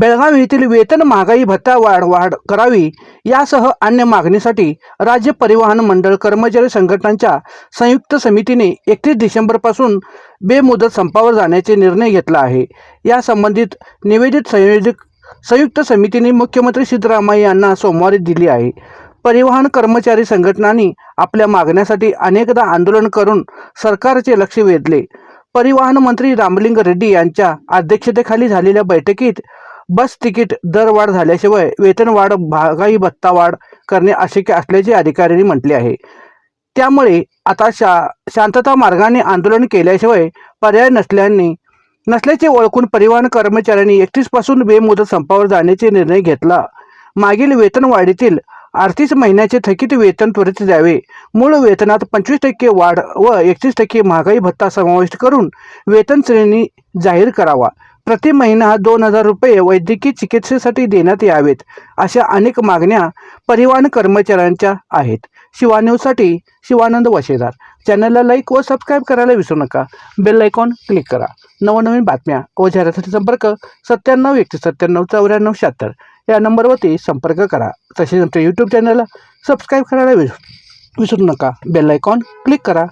बेळगाव येथील वेतन महागाई भत्ता वाढ वाढ करावी यासह अन्य मागणीसाठी राज्य परिवहन मंडळ कर्मचारी संघटनांच्या संयुक्त समितीने एकतीस डिसेंबरपासून बेमुदत संपावर जाण्याचे निर्णय घेतला आहे. या संबंधित निवेदित संयोजक संयुक्त समितीने मुख्यमंत्री सिद्धरामय्या यांना सोमवारी दिली आहे. परिवहन कर्मचारी संघटनांनी आपल्या मागण्यासाठी अनेकदा आंदोलन करून सरकारचे लक्ष वेधले. परिवहन मंत्री रामलिंग रेड्डी यांच्या अध्यक्षतेखाली झालेल्या बैठकीत बस तिकीट दरवाढ झाल्याशिवाय वेतनवाढ महागाई भत्ता वाढ करणे अशक्य असल्याचे अधिकाऱ्यांनी म्हटले आहे. त्यामुळे आता शा शांतता मार्गाने आंदोलन केल्याशिवाय पर्याय नसल्याने नसल्याचे ओळखून परिवहन कर्मचाऱ्यांनी एकतीसपासून बेमुदत संपावर जाण्याचे निर्णय घेतला. मागील वेतनवाढीतील अडतीस महिन्याचे थकीत वेतन त्वरित द्यावे. मूळ वेतनात पंचवीस टक्के वाढ व एकतीस टक्के महागाई भत्ता समाविष्ट करून वेतन श्रेणी जाहीर करावा. प्रति महिना दोन हजार रुपये वैद्यकीय चिकित्सेसाठी देण्यात यावेत अशा अनेक मागण्या परिवहन कर्मचाऱ्यांच्या आहेत. शिवान्यूसाठी शिवानंद वशेदार. चॅनलला लाईक व सबस्क्राईब करायला विसरू नका. बेल आयकॉन क्लिक करा. नवनवीन बातम्या व जाहिरातीसाठी संपर्क सत्त्याण्णव एकतीस सत्त्याण्णव चौऱ्याण्णव शहात्तर या नंबरवरती संपर्क करा. तसेच आमच्या यूट्यूब चॅनलला सबस्क्राईब करायला विसरू विसरू नका. बेल आयकॉन क्लिक करा.